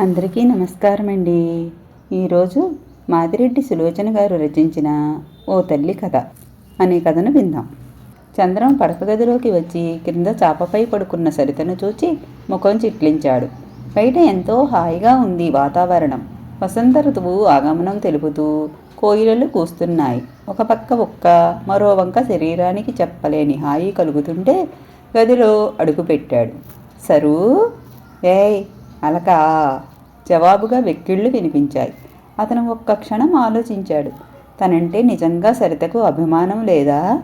అందరికీ నమస్కారం అండి ఈరోజు మాదిరెడ్డి సులోచన గారు రచించిన ఓ తల్లి కథ అనే కథను విందాం. చంద్రం పడక గదిలోకి వచ్చి క్రింద చాపపై పడుకున్న సరితను చూచి ముఖం చిట్లించాడు. బయట ఎంతో హాయిగా ఉంది వాతావరణం. వసంత ఋతువు ఆగమనం తెలుపుతూ కోయిలలు కూస్తున్నాయి. ఒక పక్క ఒక్క మరో వంక శరీరానికి చెప్పలేని హాయి కలుగుతుంటే గదిలో అడుగుపెట్టాడు సరూ ఏయ్ అలక జవాబుగా వెక్కిళ్ళు వినిపించాయి. అతను ఒక్క క్షణం ఆలోచించాడు. తనంటే నిజంగా సరితకు అభిమానం లేదా?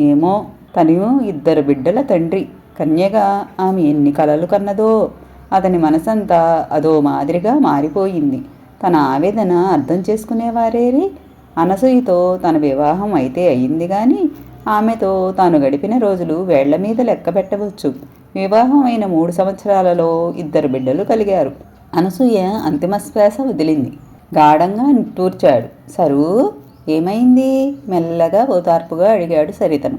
ఏమో తను ఇద్దరు బిడ్డల తండ్రి. కన్యగా ఆమె ఎన్ని కలలు కన్నదో అతని మనసంతా అదో మాదిరిగా మారిపోయింది. తన ఆవేదన అర్థం చేసుకునేవారేరి అనసూయతో తన వివాహం అయితే అయింది కానీ ఆమెతో తాను గడిపిన రోజులు వేళ్ళ మీద లెక్క పెట్టవచ్చు. వివాహం అయిన మూడు సంవత్సరాలలో ఇద్దరు బిడ్డలు కలిగారు. అనసూయ అంతిమ శ్వాస వదిలింది. గాఢంగా నిట్టూర్చాడు సరు ఏమైంది? మెల్లగా ఓదార్పుగా అడిగాడు సరితను.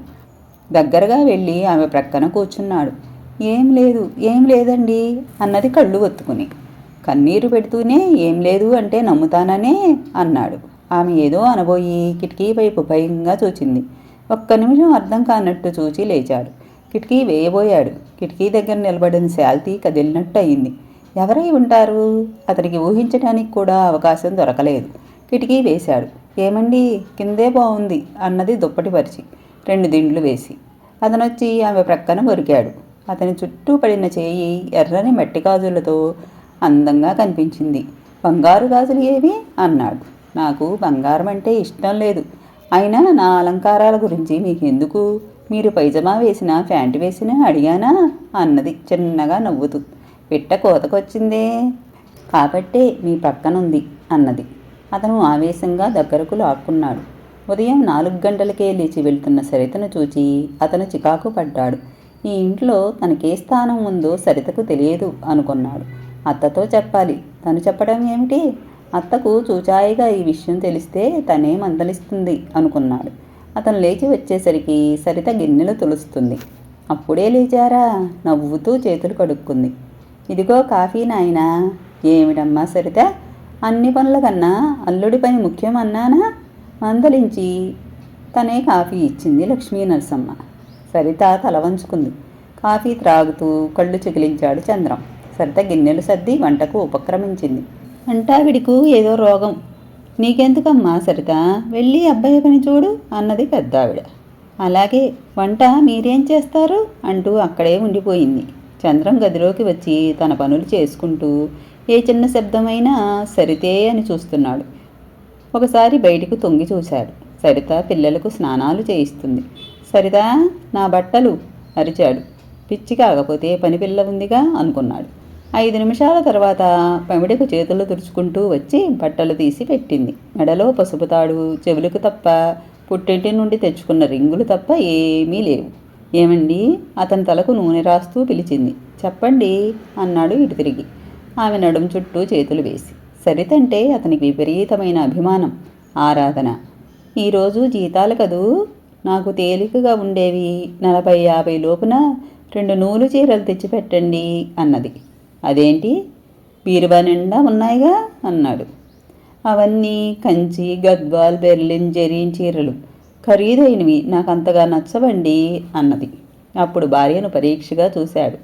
దగ్గరగా వెళ్ళి ఆమె ప్రక్కన కూర్చున్నాడు. ఏం లేదు ఏం లేదండి అన్నది కళ్ళు ఒత్తుకుని. కన్నీరు పెడుతూనే ఏం లేదు అంటే నమ్ముతాననే అన్నాడు. ఆమె ఏదో అనబోయి కిటికీ వైపు భయంగా చూచింది. ఒక్క నిమిషం అర్థం కానట్టు చూచి లేచాడు. కిటికీ వేయబోయాడు. కిటికీ దగ్గర నిలబడిన శాల్తీ కదిలినట్టు అయింది ఎవరై ఉంటారు? అతనికి ఊహించడానికి కూడా అవకాశం దొరకలేదు. కిటికీ వేశాడు. ఏమండి? కిందే బాగుంది అన్నది దుప్పటి పరిచి రెండు దిండ్లు వేసి. అతనొచ్చి ఆమె ప్రక్కన కొరికాడు అతని చుట్టూ పడిన చేయి ఎర్రని మట్టి గాజులతో అందంగా కనిపించింది. బంగారు గాజులు ఏవి? అన్నాడు. నాకు బంగారం అంటే ఇష్టం లేదు. అయినా నా అలంకారాల గురించి మీకెందుకు? మీరు పైజమా వేసినా ప్యాంటు వేసినా అడిగానా? అన్నది చిన్నగా నవ్వుతూ. పిట్ట కోతకొచ్చిందే. కాబట్టే మీ పక్కనుంది అన్నది. అతను ఆవేశంగా దగ్గరకు లాక్కున్నాడు. ఉదయం నాలుగు గంటలకే లేచి వెళ్తున్న సరితను చూచి అతను చికాకు పడ్డాడు. ఈ ఇంట్లో తనకే స్థానం ఉందో సరితకు తెలియదు అనుకున్నాడు. అత్తతో చెప్పాలి. తను చెప్పడం ఏమిటి? అత్తకు చూచాయిగా ఈ విషయం తెలిస్తే తనే మందలిస్తుంది అనుకున్నాడు. అతను లేచి వచ్చేసరికి సరిత గిన్నెలు తులుస్తుంది అప్పుడే లేచారా? నవ్వుతూ చేతులు కడుక్కుంది. ఇదిగో కాఫీ నాయనా. ఏమిటమ్మా సరిత? అన్ని పనుల కన్నా అల్లుడి పని ముఖ్యం అన్నానా మందలించి తనే కాఫీ ఇచ్చింది లక్ష్మీ నరసమ్మ. సరిత తల వంచుకుంది. కాఫీ త్రాగుతూ కళ్ళు చిగిలించాడు చంద్రం. సరిత గిన్నెలు సర్ది వంటకు ఉపక్రమించింది. అంటావిడికు ఏదో రోగం. నీకెందుకమ్మా సరిత? వెళ్ళి అబ్బాయి పని చూడు అన్నది పెద్దావిడ. అలాగే వంట మీరేం చేస్తారు? అంటూ అక్కడే ఉండిపోయింది. చంద్రం గదిలోకి వచ్చి తన పనులు చేసుకుంటూ ఏ చిన్న శబ్దమైనా సరితే అని చూస్తున్నాడు. ఒకసారి బయటకు తొంగి చూశాడు. సరిత పిల్లలకు స్నానాలు చేయిస్తుంది. సరిత నా బట్టలు అరిచాడు. పిచ్చి కాకపోతే పని పిల్ల ఉందిగా అనుకున్నాడు. ఐదు నిమిషాల తర్వాత పమిడికు చేతులు తుడుచుకుంటూ వచ్చి బట్టలు తీసి పెట్టింది. మెడలో పసుపు తాడు చెవులకు తప్ప పుట్టింటి నుండి తెచ్చుకున్న రింగులు తప్ప ఏమీ లేవు. ఏమండి? అతని తలకు నూనె రాస్తూ పిలిచింది. చెప్పండి? అన్నాడు ఇటు తిరిగి. ఆమె నడుం చుట్టూ చేతులు వేసి. సరితంటే అతనికి విపరీతమైన అభిమానం ఆరాధన. ఈరోజు జీతాలు కదూ? నాకు తేలికగా ఉండేవి నలభై యాభై లోపున రెండు నూలు చీరలు తెచ్చిపెట్టండి అన్నది. అదేంటి? బీరువా నిండా ఉన్నాయిగా? అన్నాడు. అవన్నీ కంచి గద్వాల్ బెర్లిన్ జెరీన్ చీరలు. ఖరీదైనవి. నాకు అంతగా నచ్చవండి అన్నది. అప్పుడు భార్యను పరీక్షగా చూశాడు.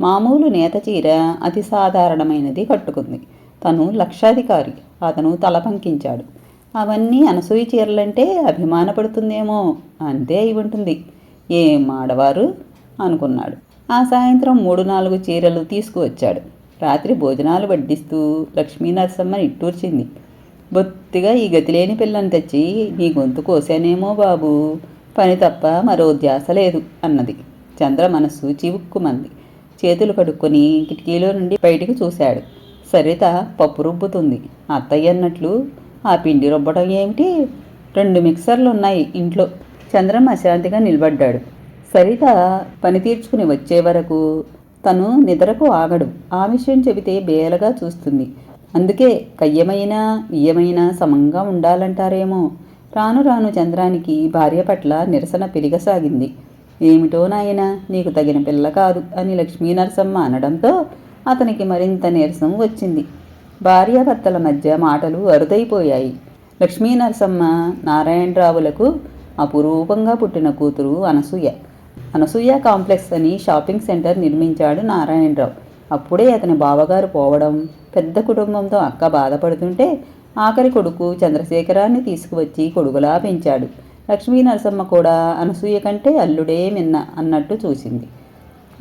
మామూలు నేత చీర అతి సాధారణమైనది కట్టుకుంది. తను లక్షాధికారి. అతను తల పంకించాడు. అవన్నీ అనసూయ చీరలంటే అభిమానపడుతుందేమో. అంతే అయి ఉంటుంది. ఏం ఆడవారు? అనుకున్నాడు. ఆ సాయంత్రం మూడు నాలుగు చీరలు తీసుకువచ్చాడు. రాత్రి భోజనాలు వడ్డిస్తూ లక్ష్మీ నరసమ్మ నిట్టూర్చింది. బొత్తిగా ఈ గతిలేని పిల్లని తెచ్చి నీ గొంతు కోసానేమో బాబు పని తప్ప మరో ధ్యాస లేదు అన్నది. చంద్ర మనస్సు చివుక్కుమంది. చేతులు కడుక్కొని కిటికీలో నుండి బయటికి చూశాడు. సరిత పప్పు రుబ్బుతుంది. అత్తయ్య అన్నట్లు ఆ పిండి రుబ్బడం ఏమిటి? రెండు మిక్సర్లు ఉన్నాయి ఇంట్లో. చంద్రం అశాంతిగా నిలబడ్డాడు. సరిత పని తీర్చుకుని వచ్చే వరకు తను నిద్రకు ఆగడు. ఆ విషయం చెబితే బేలగా చూస్తుంది. అందుకే కయ్యమైన ఇయ్యమైనా సమంగా ఉండాలంటారేమో. రాను రాను చంద్రానికి భార్య పట్ల నిరసన పెరిగసాగింది. ఏమిటో నాయన నీకు తగిన పిల్ల కాదు అని లక్ష్మీ నరసమ్మ అనడంతో అతనికి మరింత నీరసం వచ్చింది. భార్యాభర్తల మధ్య మాటలు అరుదైపోయాయి. లక్ష్మీ నరసమ్మ నారాయణరావులకు అపురూపంగా పుట్టిన కూతురు అనసూయ. అనసూయ కాంప్లెక్స్ అని షాపింగ్ సెంటర్ నిర్మించాడు నారాయణరావు. అప్పుడే అతని బావగారు పోవడం పెద్ద కుటుంబంతో అక్క బాధపడుతుంటే ఆఖరి కొడుకు చంద్రశేఖరాన్ని తీసుకువచ్చి కొడుకులా పెంచాడు. లక్ష్మీ నరసమ్మ కూడా అనసూయ కంటే అల్లుడే మిన్న అన్నట్టు చూసింది.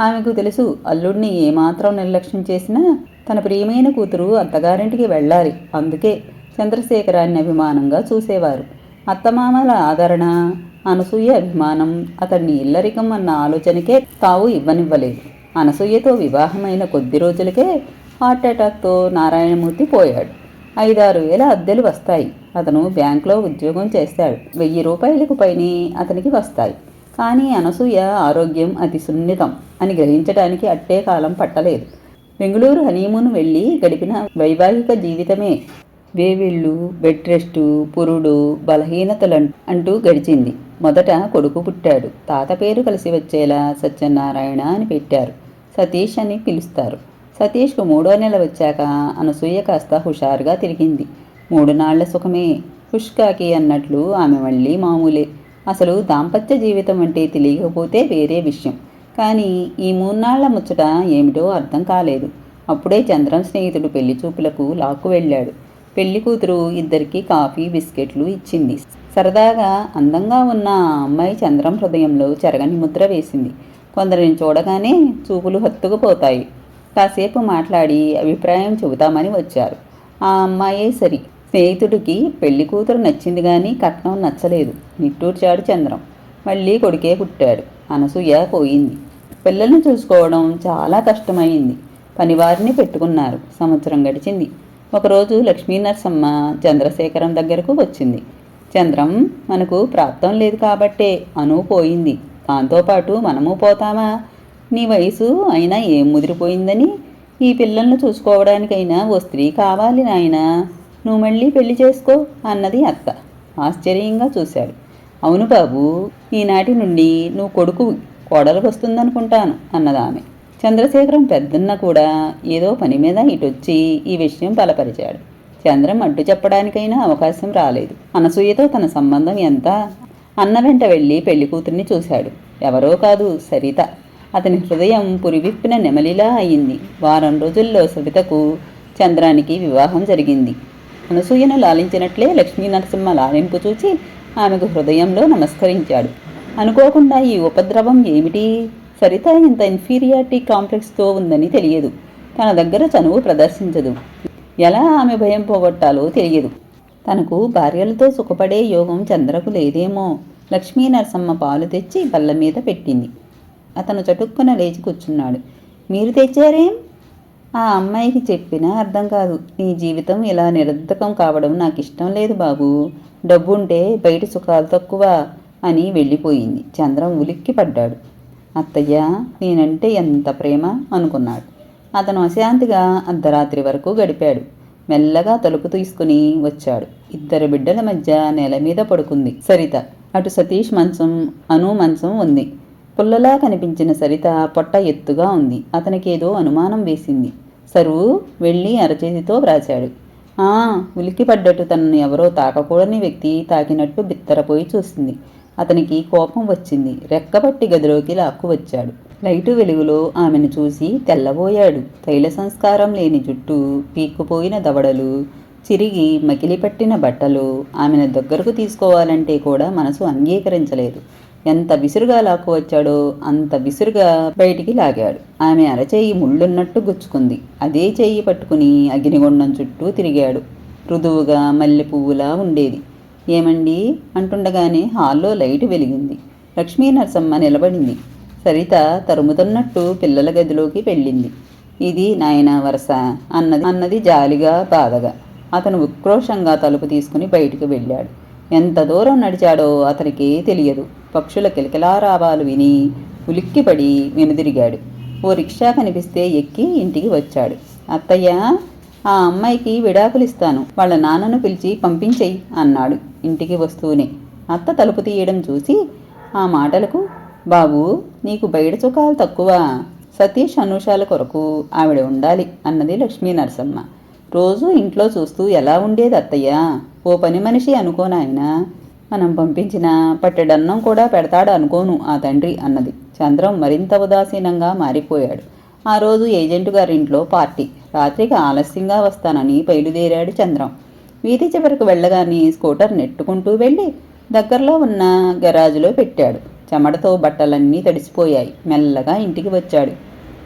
ఆమెకు తెలుసు అల్లుడిని ఏమాత్రం నిర్లక్ష్యం చేసినా తన ప్రియమైన కూతురు అత్తగారింటికి వెళ్ళాలి. అందుకే చంద్రశేఖరాన్ని అభిమానంగా చూసేవారు. అత్తమామల ఆదరణ అనసూయ అభిమానం. అతన్ని ఇల్లరికం అన్న ఆలోచనకే తావు ఇవ్వనివ్వలేదు. అనసూయతో వివాహమైన కొద్ది రోజులకే హార్ట్ అటాక్తో నారాయణమూర్తి పోయాడు. ఐదారు వేల అద్దెలు వస్తాయి. అతను బ్యాంకులో ఉద్యోగం చేస్తాడు. వెయ్యి రూపాయలకు పైనే అతనికి వస్తాయి. కానీ అనసూయ ఆరోగ్యం అతి సున్నితం అని గ్రహించడానికి అట్టే కాలం పట్టలేదు. బెంగళూరు హనీమూన్ వెళ్ళి గడిపిన వైవాహిక జీవితమే వేవిళ్ళు బెడ్ రెస్టు పురుడు బలహీనతలు అంటూ గడిచింది. మొదట కొడుకు పుట్టాడు. తాత పేరు కలిసి వచ్చేలా సత్యనారాయణ అని పెట్టారు. సతీష్ అని పిలుస్తారు. సతీష్కు మూడో నెల వచ్చాక అనసూయ కాస్త హుషారుగా తిరిగింది. మూడు నాళ్ళ సుఖమే. హుష్కాకి అన్నట్లు ఆమె మళ్ళీ మామూలే. అసలు దాంపత్య జీవితం అంటే తెలియకపోతే వేరే విషయం. కానీ ఈ మూన్నాళ్ళ ముచ్చట ఏమిటో అర్థం కాలేదు. అప్పుడే చంద్రం స్నేహితుడు పెళ్ళి చూపులకు లాక్కు వెళ్ళాడు. పెళ్ళి కూతురు ఇద్దరికి కాఫీ బిస్కెట్లు ఇచ్చింది. సరదాగా అందంగా ఉన్న ఆ అమ్మాయి చంద్రం హృదయంలో చెరగని ముద్ర వేసింది. కొందరిని చూడగానే చూపులు హత్తుకుపోతాయి. కాసేపు మాట్లాడి అభిప్రాయం చెబుతామని వచ్చారు. ఆ అమ్మాయే సరి. స్నేహితుడికి పెళ్ళి కూతురు నచ్చింది కానీ కట్నం నచ్చలేదు. నిట్టూర్చాడు చంద్రం. మళ్ళీ కొడుకే పుట్టాడు. అనసూయ పోయింది. పిల్లల్ని చూసుకోవడం చాలా కష్టమైంది. పనివారిని పెట్టుకున్నారు. సంవత్సరం గడిచింది. ఒకరోజు లక్ష్మీ నరసమ్మ చంద్రశేఖరం దగ్గరకు వచ్చింది. చంద్రం మనకు ప్రాప్తం లేదు కాబట్టే అను పోయింది. దాంతోపాటు మనము పోతామా? నీ వయసు అయినా ఏం ముదిరిపోయిందని? ఈ పిల్లలను చూసుకోవడానికైనా ఓ స్త్రీ కావాలి నాయనా. నువ్వు మళ్ళీ పెళ్ళి చేసుకో అన్నది అత్త. ఆశ్చర్యంగా చూశాడు. అవును బాబు ఈనాటి నుండి నువ్వు కొడుకు కోడలు వస్తుందనుకుంటాను అన్నదామె. చంద్రశేఖరం పెద్దన్న కూడా ఏదో పని మీద ఇటొచ్చి ఈ విషయం బలపరిచాడు. చంద్రం అడ్డు చెప్పడానికైనా అవకాశం రాలేదు. అనసూయతో తన సంబంధం ఎంత? అన్న వెంట వెళ్ళి పెళ్ళి కూతుర్ని చూశాడు. ఎవరో కాదు సరిత. అతని హృదయం పురివిప్పిన నెమలిలా అయింది. వారం రోజుల్లో సవితకు చంద్రానికి వివాహం జరిగింది. అనసూయను లాలించినట్లే లక్ష్మీ నరసింహ లాలింపు చూచి ఆమెకు హృదయంలో నమస్కరించాడు. అనుకోకుండా ఈ ఉపద్రవం ఏమిటి? సరిత ఇంత ఇన్ఫీరియారిటీ కాంప్లెక్స్తో ఉందని తెలియదు. తన దగ్గర చనువు ప్రదర్శించదు. ఎలా ఆమె భయం పోగొట్టాలో తెలియదు. తనకు భార్యలతో సుఖపడే యోగం చంద్రకు లేదేమో. లక్ష్మీ నరసమ్మ పాలు తెచ్చి బల్ల మీద పెట్టింది. అతను చటుక్కున లేచి కూర్చున్నాడు. మీరు తెచ్చారేం? ఆ అమ్మాయికి చెప్పినా అర్థం కాదు. నీ జీవితం ఇలా నిరర్ధకం కావడం నాకు ఇష్టం లేదు బాబు. డబ్బుంటే బయట సుఖాలు తక్కువ అని వెళ్ళిపోయింది. చంద్రం ఉలిక్కి పడ్డాడు అత్తయ్య నేనంటే ఎంత ప్రేమ అనుకున్నాడు. అతను అశాంతిగా అర్ధరాత్రి వరకు గడిపాడు. మెల్లగా తలుపు తీసుకుని వచ్చాడు. ఇద్దరు బిడ్డల మధ్య నేల మీద పడుకుంది సరిత. అటు సతీష్ మంచం అను మంచం ఉంది. పుల్లలా కనిపించిన సరిత పొట్ట ఎత్తుగా ఉంది. అతనికేదో అనుమానం వేసింది. సరువు వెళ్ళి అరచేతితో వ్రాశాడు. ఆ ఉలిక్కిపడ్డట్టు తనను ఎవరో తాకకూడని వ్యక్తి తాకినట్టు బిత్తరపోయి చూసింది. అతనికి కోపం వచ్చింది. రెక్కబట్టి గదిలోకి లాక్కు వచ్చాడు లైటు వెలుగులో ఆమెను చూసి తెల్లబోయాడు. తైల సంస్కారం లేని జుట్టు పీక్కుపోయిన దవడలు చిరిగి మకిలిపట్టిన బట్టలు ఆమెను దగ్గరకు తీసుకోవాలంటే కూడా మనసు అంగీకరించలేదు. ఎంత విసురుగా లాక్కువచ్చాడో అంత విసురుగా బయటికి లాగాడు. ఆమె అరచేయి ముళ్ళున్నట్టు గుచ్చుకుంది. అదే చెయ్యి పట్టుకుని అగ్నిగుండం చుట్టూ తిరిగాడు. మృదువుగా మల్లె పువ్వులా ఉండేది. ఏమండి? అంటుండగానే హాల్లో లైటు వెలిగింది. లక్ష్మీ నరసమ్మ నిలబడింది. సరిత తరుముతున్నట్టు పిల్లల గదిలోకి వెళ్ళింది. ఇది నాయన వరస అన్నది అన్నది జాలిగా బాధగా. అతను ఉక్రోషంగా తలుపు తీసుకుని బయటికి వెళ్ళాడు. ఎంత దూరం నడిచాడో అతనికి తెలియదు పక్షుల కిలకిలారావాలు విని ఉలిక్కిపడి వెనుదిరిగాడు. ఓ రిక్షా కనిపిస్తే ఎక్కి ఇంటికి వచ్చాడు. అత్తయ్య ఆ అమ్మాయికి విడాకులిస్తాను. వాళ్ళ నాన్నను పిలిచి పంపించేయి అన్నాడు ఇంటికి వస్తూనే. అత్త తలుపు తీయడం చూసి ఆ మాటలకు బాబు నీకు బయట సుఖాలు తక్కువ. సతీష్ అనూషాల కొరకు ఆవిడ ఉండాలి అన్నది లక్ష్మీ నరసమ్మ. రోజూ ఇంట్లో చూస్తూ ఎలా ఉండేది అత్తయ్య? ఓ పని మనిషి అనుకోనాయన మనం పంపించిన పట్టెడన్నం కూడా పెడతాడు అనుకోను ఆ తండ్రి అన్నది. చంద్రం మరింత ఉదాసీనంగా మారిపోయాడు. ఆ రోజు ఏజెంటు గారింట్లో పార్టీ. రాత్రికి ఆలస్యంగా వస్తానని బయలుదేరాడు చంద్రం. వీధి చివరకు వెళ్ళగానే స్కూటర్ నెట్టుకుంటూ వెళ్ళి దగ్గరలో ఉన్న గరాజులో పెట్టాడు. చెమటతో బట్టలన్నీ తడిసిపోయాయి. మెల్లగా ఇంటికి వచ్చాడు.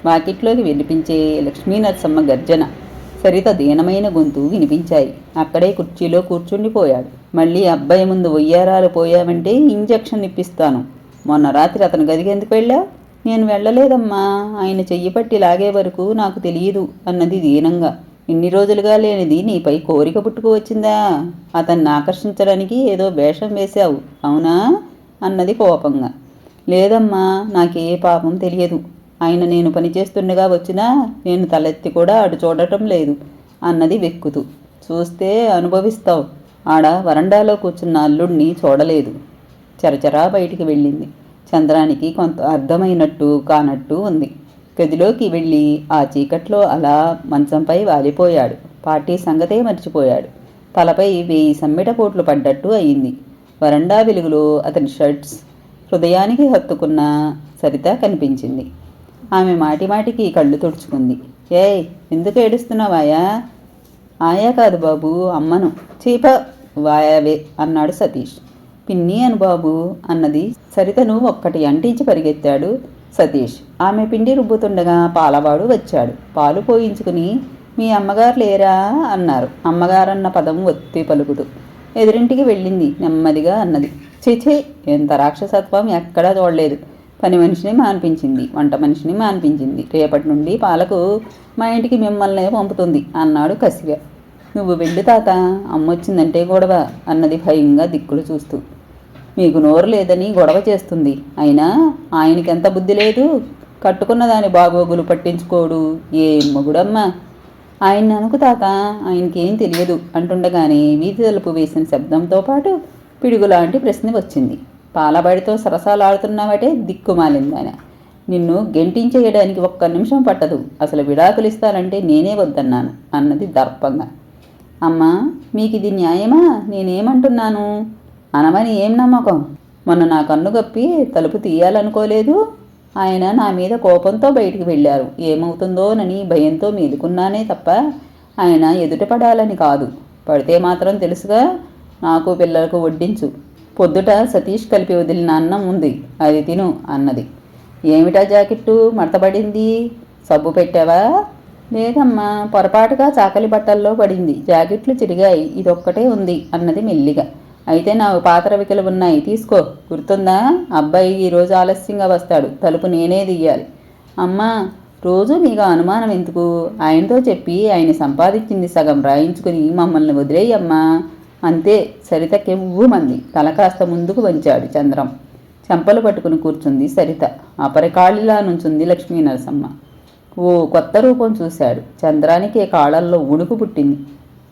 వాకిట్లోకి వినిపించే లక్ష్మీనరసమ్మ గర్జన సరిత దీనమైన గొంతు వినిపించాయి. అక్కడే కుర్చీలో కూర్చుండిపోయాడు. మళ్ళీ అబ్బాయి ముందు ఉయ్యారాలు పోయావంటే ఇంజెక్షన్ ఇప్పిస్తాను. మొన్న రాత్రి అతని గదికి ఎందుకు వెళ్ళా? నేను వెళ్ళలేదమ్మా. ఆయన చెయ్యి పట్టి లాగే వరకు నాకు తెలియదు అన్నది దీనంగా. ఇన్ని రోజులుగా లేనిది నీపై కోరిక పుట్టుకు వచ్చిందా? అతన్ని ఆకర్షించడానికి ఏదో వేషం వేశావు. అవునా? అన్నది కోపంగా. లేదమ్మా నాకే పాపం తెలియదు. ఆయన నేను పనిచేస్తుండగా వచ్చినా నేను తలెత్తి కూడా అటు చూడటం లేదు అన్నది వెక్కుతూ. చూస్తే అనుభవిస్తావు. ఆడ వరండాలో కూర్చున్న అల్లుడిని చూడలేదు. చరచరా బయటికి వెళ్ళింది. చంద్రానికి కొంత అర్థమైనట్టు కానట్టు ఉంది. గదిలోకి వెళ్ళి ఆ చీకట్లో అలా మంచంపై వాలిపోయాడు. పార్టీ సంగతే మర్చిపోయాడు. తలపై వేయి సమ్మిట పోట్లు పడ్డట్టు అయింది. వరండా వెలుగులో అతని షర్ట్స్ హృదయానికి హత్తుకున్న సరిత కనిపించింది. ఆమె మాటిమాటికి కళ్ళు తుడుచుకుంది. ఏయ్ ఎందుకు ఏడుస్తున్నావాయా? ఆయా కాదు బాబు అమ్మను. చీప వాయావే అన్నాడు సతీష్. పిన్ని అను బాబు అన్నది సరితను ఒక్కటి అంటించి పరిగెత్తాడు సతీష్. ఆమె పిండి రుబ్బుతుండగా పాలవాడు వచ్చాడు. పాలు పోయించుకుని మీ అమ్మగారు లేరా? అన్నారు. అమ్మగారన్న పదం ఒత్తి పలుకుతూ ఎదురింటికి వెళ్ళింది నెమ్మదిగా అన్నది. చేచే ఎంత రాక్షసత్వం ఎక్కడా చూడలేదు. పని మనిషిని మాన్పించింది వంట మనిషిని మాన్పించింది. రేపటి నుండి పాలకు మా ఇంటికి మిమ్మల్ని పంపుతుంది అన్నాడు కసిగా. నువ్వు వెళ్ళి తాత అమ్మొచ్చిందంటే గొడవ అన్నది భయంగా దిక్కులు చూస్తూ. మీకు నోరు లేదని గొడవ చేస్తుంది. అయినా ఆయనకెంత బుద్ధి లేదు? కట్టుకున్న దాని బాగోగులు పట్టించుకోడు. ఏ మొగుడమ్మా? ఆయన అనుకు తాత ఆయనకేం తెలియదు అంటుండగానే వీధి తలుపు వేసిన శబ్దంతో పాటు పిడుగులాంటి ప్రశ్న వచ్చింది. పాలబడితో సరసాలాడుతున్నావటే దిక్కుమాలిందాయన నిన్ను గెంటించేయడానికి ఒక్క నిమిషం పట్టదు. అసలు విడాకులు ఇస్తానంటే నేనే వద్దన్నాను అన్నది దర్పంగా. అమ్మా మీకు ఇది న్యాయమా? నేనేమంటున్నాను? అనమని ఏం నమ్మకం? మొన్న నా కన్ను గప్పి తలుపు తీయాలనుకోలేదు? ఆయన నా మీద కోపంతో బయటికి వెళ్ళారు. ఏమవుతుందోనని భయంతో మీదుకున్నానే తప్ప ఆయన ఎదుట పడాలని కాదు. పడితే మాత్రం తెలుసుగా నాకు పిల్లలకు వడ్డించు. పొద్దుట సతీష్ కలిపి వదిలిన అన్నం ఉంది. అది తిను అన్నది. ఏమిటా జాకెట్టు? మడతపడింది? సబ్బు పెట్టావా? లేదమ్మా పొరపాటుగా చాకలి బట్టల్లో పడింది. జాకెట్లు చిరిగాయి. ఇదొక్కటే ఉంది అన్నది మెల్లిగా. అయితే నా పాతరవికలు ఉన్నాయి. తీసుకో. గుర్తుందా? అబ్బాయి ఈరోజు ఆలస్యంగా వస్తాడు. తలుపు నేనే తీయాలి అమ్మా రోజు మీకు అనుమానం ఎందుకు? ఆయనతో చెప్పి ఆయన సంపాదించింది సగం రాయించుకుని మమ్మల్ని వదిలేయమ్మా. అంతే. సరిత కెవ్వుమంది తల కాస్త ముందుకు వంచాడు చంద్రం. చెంపలు పట్టుకుని కూర్చుంది సరిత. అపరికాళిలా నుంచుంది లక్ష్మీ నరసమ్మ ఓ కొత్త రూపం చూశాడు. చంద్రానికి కాళ్ళల్లో ఉణుకు పుట్టింది.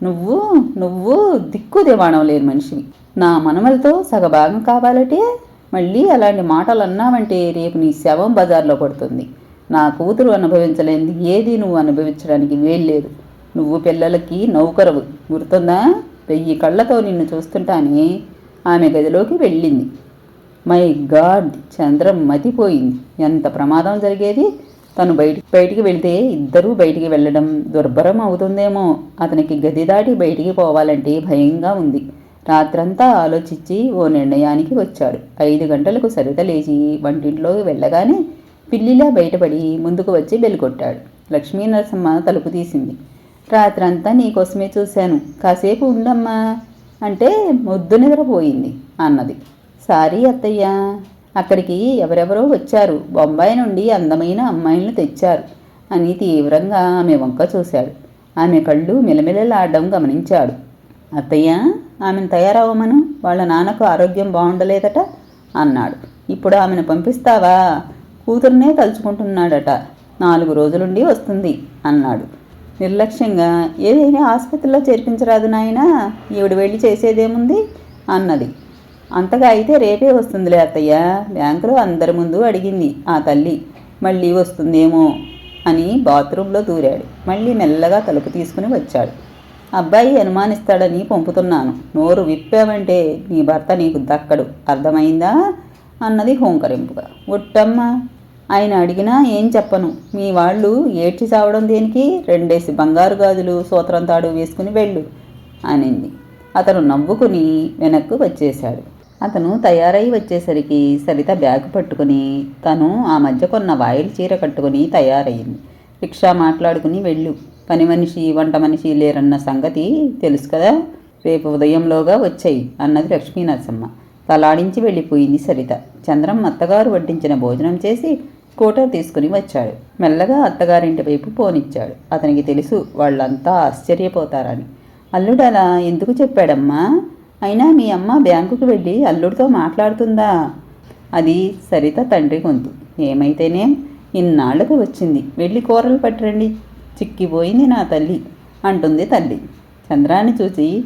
నువ్వు నువ్వు దిక్కు దేవాణం లేని మనిషివి. నా మనమలతో సగభాగం కావాలంటే మళ్ళీ అలాంటి మాటలు అన్నావంటే రేపు నీ శవం బజార్లో పడుతుంది. నా కూతురు అనుభవించలేనిది ఏది నువ్వు అనుభవించడానికి వీల్లేదు. నువ్వు పిల్లలకి నౌకరవు గుర్తుందా? వెయ్యి కళ్ళతో నిన్ను చూస్తుంటానే ఆమె గదిలోకి వెళ్ళింది. మై గాడ్ చంద్రం మతిపోయింది. ఎంత ప్రమాదం జరిగేది? తను బయటికి బయటికి వెళితే ఇద్దరూ బయటికి వెళ్ళడం దుర్భరం అవుతుందేమో. అతనికి గది దాటి బయటికి పోవాలంటే భయంగా ఉంది. రాత్రంతా ఆలోచించి ఓ నిర్ణయానికి వచ్చాడు. ఐదు గంటలకు సరిత లేచి వంటింట్లోకి వెళ్ళగానే పిల్లిలా బయటపడి ముందుకు వచ్చి బెల్కొట్టాడు లక్ష్మీ నరసమ్మ తలుపు తీసింది. రాత్రంతా నీకోసమే చూశాను. కాసేపు ఉండమ్మా అంటే ముద్దు నిద్రపోయింది అన్నది. సారీ అత్తయ్య. అక్కడికి ఎవరెవరో వచ్చారు. బొంబాయి నుండి అందమైన అమ్మాయిలను తెచ్చారు. అని తీవ్రంగా ఆమె వంక చూశాడు. ఆమె కళ్ళు మిలమిలలాడడం గమనించాడు. అత్తయ్య ఆమెను తయారవ్వమను వాళ్ళ నాన్నకు ఆరోగ్యం బాగుండలేదట? అన్నాడు. ఇప్పుడు ఆమెను పంపిస్తావా? కూతురునే తలుచుకుంటున్నాడట. నాలుగు రోజులుండి వస్తుంది అన్నాడు. నిర్లక్ష్యంగా ఏదైనా ఆసుపత్రిలో చేర్పించరాదు నాయనా? ఈవిడ వెళ్ళి చేసేదేముంది? అన్నది. అంతగా అయితే రేపే వస్తుందిలే అత్తయ్య. బ్యాంకులో అందరి ముందు అడిగింది ఆ తల్లి. మళ్ళీ వస్తుందేమో అని బాత్రూంలో దూరాడు. మళ్ళీ మెల్లగా తలుపు తీసుకుని వచ్చాడు. అబ్బాయి అనుమానిస్తాడని పంపుతున్నాను. నోరు విప్పావంటే నీ భర్త నీకు దక్కడు. అర్థమైందా? అన్నది హోంకరింపుగా. ఒట్టమ్మ ఆయన అడిగినా ఏం చెప్పను? మీ వాళ్ళు ఏడ్చి చావడం దేనికి? రెండేసి బంగారు గాజులు సూత్రం తాడు వేసుకుని వెళ్ళు అనింది. అతను నవ్వుకుని వెనక్కు వచ్చేశాడు. అతను తయారై వచ్చేసరికి సరిత బ్యాగ్ పట్టుకుని తను ఆ మధ్య కొన్న వాయిల్ చీర కట్టుకుని తయారయ్యింది రిక్షా మాట్లాడుకుని వెళ్ళు. పని మనిషి వంట మనిషి లేరన్న సంగతి తెలుసు కదా? రేపు ఉదయంలోగా వచ్చాయి అన్నది లక్ష్మీ నరసమ్మ తలాడించి వెళ్ళిపోయింది సరిత. చంద్రం అత్తగారు వడ్డించిన భోజనం చేసి స్కూటర్ తీసుకుని వచ్చాడు. మెల్లగా అత్తగారింటి వైపు పోనిచ్చాడు. అతనికి తెలుసు వాళ్ళంతా ఆశ్చర్యపోతారని. అల్లుడు అలా ఎందుకు చెప్పాడమ్మా? అయినా మీ అమ్మ బ్యాంకుకు వెళ్ళి అల్లుడితో మాట్లాడుతుందా? అది సరిత తండ్రి గొంతు. ఏమైతేనే ఇన్నాళ్ళకు వచ్చింది. వెళ్ళి కూరలు పట్టరండి. చిక్కిపోయింది నా తల్లి అంటుంది తల్లి. చంద్రాన్ని చూసి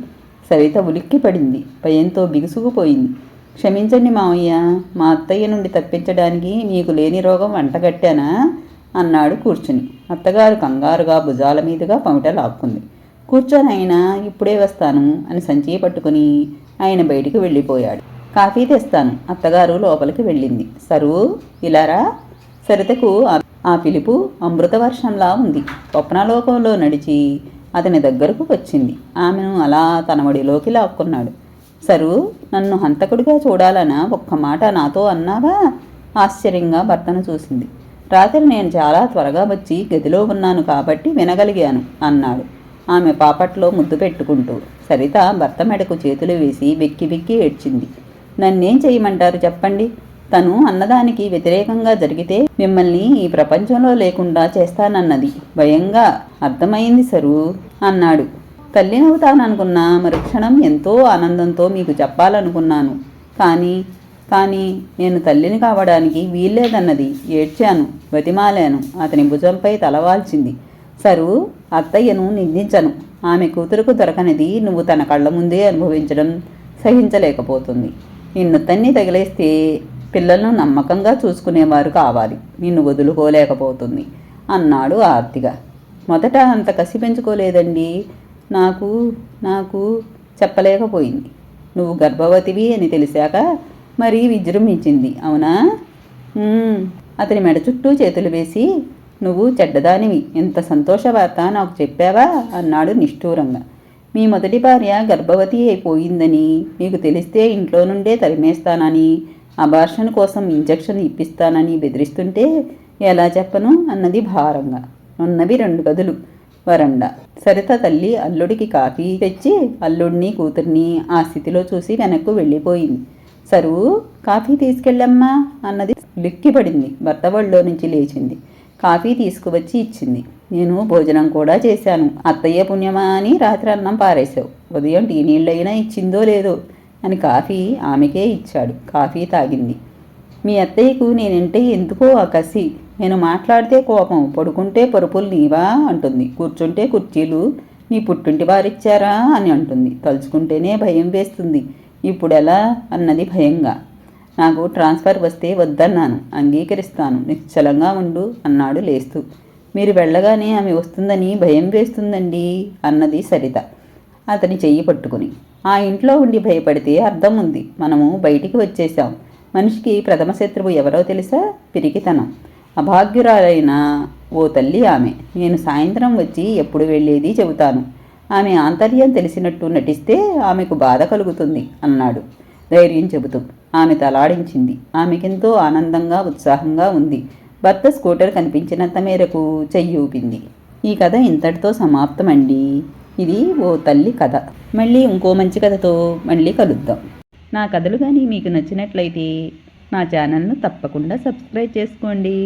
సరిత ఉలిక్కి పడింది. భయంతో బిగుసుకుపోయింది. క్షమించండి మావయ్య మా అత్తయ్య నుండి తప్పించడానికి మీకు లేని రోగం వంటగట్టానా? అన్నాడు కూర్చుని. అత్తగారు కంగారుగా భుజాల మీదుగా పమిట లాక్కుంది. కూర్చొని ఆయన ఇప్పుడే వస్తాను అని సంచి పట్టుకుని ఆయన బయటికి వెళ్ళిపోయాడు. కాఫీ తెస్తాను అత్తగారు లోపలికి వెళ్ళింది. సరువు ఇలారా సరితకు ఆ- పిలుపు అమృత వర్షంలా ఉంది. స్వప్నలోకంలో నడిచి అతని దగ్గరకు వచ్చింది. ఆమెను అలా తన ఒడిలోకి లాక్కున్నాడు. సరు నన్ను హంతకుడిగా చూడాలనా? ఒక్క మాట నాతో అన్నావా? ఆశ్చర్యంగా భర్తను చూసింది. రాత్రి నేను చాలా త్వరగా వచ్చి గదిలో ఉన్నాను కాబట్టి వినగలిగాను అన్నాడు. ఆమె పాపట్లో ముద్దు పెట్టుకుంటూ సరిత భర్త మెడకు చేతులు వేసి బెక్కి బెక్కి ఏడ్చింది. నన్నేం చేయమంటారు చెప్పండి? తను అన్నదానికి వ్యతిరేకంగా జరిగితే మిమ్మల్ని ఈ ప్రపంచంలో లేకుండా చేస్తానన్నది. భయంగా అర్థమైంది సరు అన్నాడు. తల్లినవుతాననుకున్న మరుక్షణం ఎంతో ఆనందంతో మీకు చెప్పాలనుకున్నాను. కానీ కానీ నేను తల్లిని కావడానికి వీల్లేదన్నది ఏడ్చాను బతిమాలాను. అతని భుజంపై తలవాల్చింది సరు అత్తయ్యను నిందించను. ఆమె కూతురుకు దొరకనిది నువ్వు తన కళ్ళ ముందే అనుభవించడం సహించలేకపోతుంది. నిన్ను తన్ని తగిలేస్తే పిల్లలను నమ్మకంగా చూసుకునేవారు కావాలి. నిన్ను వదులుకోలేకపోతుంది అన్నాడు ఆర్తిగా మొదట అంత కసి పెంచుకోలేదండి. నాకు నాకు చెప్పలేకపోయింది. నువ్వు గర్భవతివి అని తెలిసాక మరీ విజృంభించింది అవునా? అతని మెడ చుట్టూ చేతులు వేసి నువ్వు చెడ్డదానివి. ఇంత సంతోష వార్త నాకు చెప్పావా? అన్నాడు నిష్ఠూరంగా. మీ మొదటి భార్య గర్భవతి అయిపోయిందని మీకు తెలిస్తే ఇంట్లో నుండే తరిమేస్తానని అబార్షన్ కోసం ఇంజక్షన్ ఇప్పిస్తానని బెదిరిస్తుంటే ఎలా చెప్పను? అన్నది భారంగా. ఉన్నవి రెండు గదులు. వరండా. సరిత తల్లి అల్లుడికి కాఫీ తెచ్చి అల్లుడిని కూతుర్ని ఆ స్థితిలో చూసి వెనక్కు వెళ్ళిపోయింది. సరువు కాఫీ తీసుకెళ్ళమ్మా అన్నది లిక్కిపడింది. భర్త ఒళ్ళో నుంచి లేచింది. కాఫీ తీసుకువచ్చి ఇచ్చింది. నేను భోజనం కూడా చేశాను. అత్తయ్య పుణ్యమా అని రాత్రి అన్నం పారేశావు. ఉదయం టీ నీళ్ళైనా ఇచ్చిందో లేదో అని కాఫీ ఆమెకే ఇచ్చాడు. కాఫీ తాగింది. మీ అత్తయ్యకు నేనంటే ఎందుకో ఆ కసి. నేను మాట్లాడితే కోపం. పడుకుంటే పరుపులు నీవా అంటుంది. కూర్చుంటే కుర్చీలు. నీ పుట్టింటి వారిచ్చారా అని అంటుంది. తలుచుకుంటేనే భయం వేస్తుంది. ఇప్పుడు ఎలా అన్నది భయంగా. నాకు ట్రాన్స్ఫర్ వస్తే వద్దన్నాను. అంగీకరిస్తాను. నిశ్చలంగా ఉండు అన్నాడు లేస్తూ. మీరు వెళ్ళగానే ఆమె వస్తుందని భయం వేస్తుందండి అన్నది సరిత. అతని చెయ్యి పట్టుకుని. ఆ ఇంట్లో ఉండి భయపడితే అర్థం ఉంది. మనము బయటికి వచ్చేసాం మనిషికి ప్రథమ శత్రువు ఎవరో తెలుసా? పిరికితనం. అభాగ్యురాలైన ఓ తల్లి ఆమె. నేను సాయంత్రం వచ్చి ఎప్పుడు వెళ్ళేది చెబుతాను. ఆమె ఆంతర్యం తెలిసినట్టు నటిస్తే ఆమెకు బాధ కలుగుతుంది అన్నాడు. ధైర్యం చెబుతూ. ఆమె తలాడించింది. ఆమెకెంతో ఆనందంగా ఉత్సాహంగా ఉంది. భర్త స్కూటర్ కనిపించినంత మేరకు చెయ్యి ఊపింది ఈ కథ ఇంతటితో సమాప్తమండి. ఇది ఓ తల్లి కథ. మళ్ళీ ఇంకో మంచి కథతో మళ్ళీ కలుద్దాం. నా కథలు కానీ మీకు నచ్చినట్లయితే నా ఛానల్ను తప్పకుండా సబ్స్క్రైబ్ చేసుకోండి.